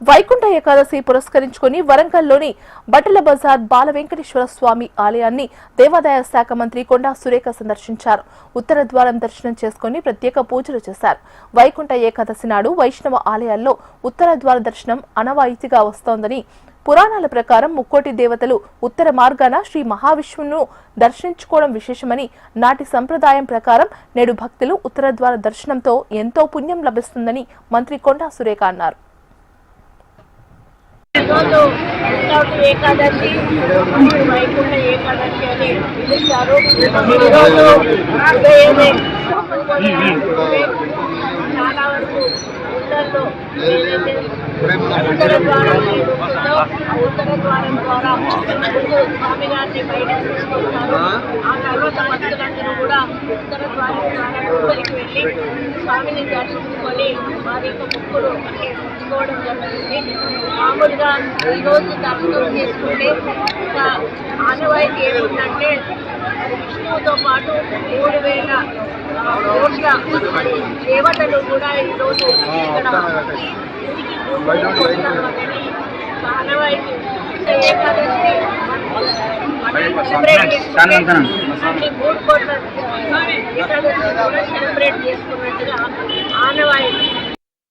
వైకుంఠ ఏకాదశి పురస్కరించుకుని వరంగల్లోని బట్టల బజార్ బాల వెంకటేశ్వర స్వామి ఆలయాన్ని దేవాదాయ శాఖ మంత్రి కొండా సురేఖ సందర్శించారు. ఉత్తర ద్వారం దర్శనం చేసుకుని ప్రత్యేక పూజలు చేశారు. వైకుంఠ ఏకాదశి నాడు వైష్ణవ ఆలయాల్లో ఉత్తర ద్వార దర్శనం అనవాయితీగా వస్తోందని పురాణాల ప్రకారం ముక్కోటి దేవతలు ఉత్తర మార్గాన శ్రీ మహావిష్ణువును దర్శించుకోవడం విశేషమని నాటి సంప్రదాయం ప్రకారం నేడు భక్తులు ఉత్తర ద్వార దర్శనంతో ఎంతో పుణ్యం లభిస్తుందని మంత్రి కొండా సురేఖ అన్నారు. ఈరోజు వితౌట్ ఏకాదశి వైకుంఠ ఏకాదశి అని పిలుస్తారు ఈరోజు చాలా వరకు ఇళ్ళలో ఉత్తర ద్వారం ఉత్తర ద్వారం ద్వారా ముందు స్వామివారిని బయట తీసుకొస్తారు ఆ తర్వాత భక్తులందరూ కూడా ఉత్తర ద్వారం ద్వారా వెళ్ళి స్వామిని దర్శించుకొని వారి యొక్క ముక్కులు తీసుకోవడం జరుగుతుంది. మామూలుగా ఈరోజు దర్శనం చేసుకుంటే ఆనవాయితీ ఏముందంటే విష్ణువుతో పాటు మూడు వేల కోట్ల దేవతలు కూడా ఈరోజు ఇక్కడ ఆనవాయితీ ఏకాదశి మూడు కోట్ల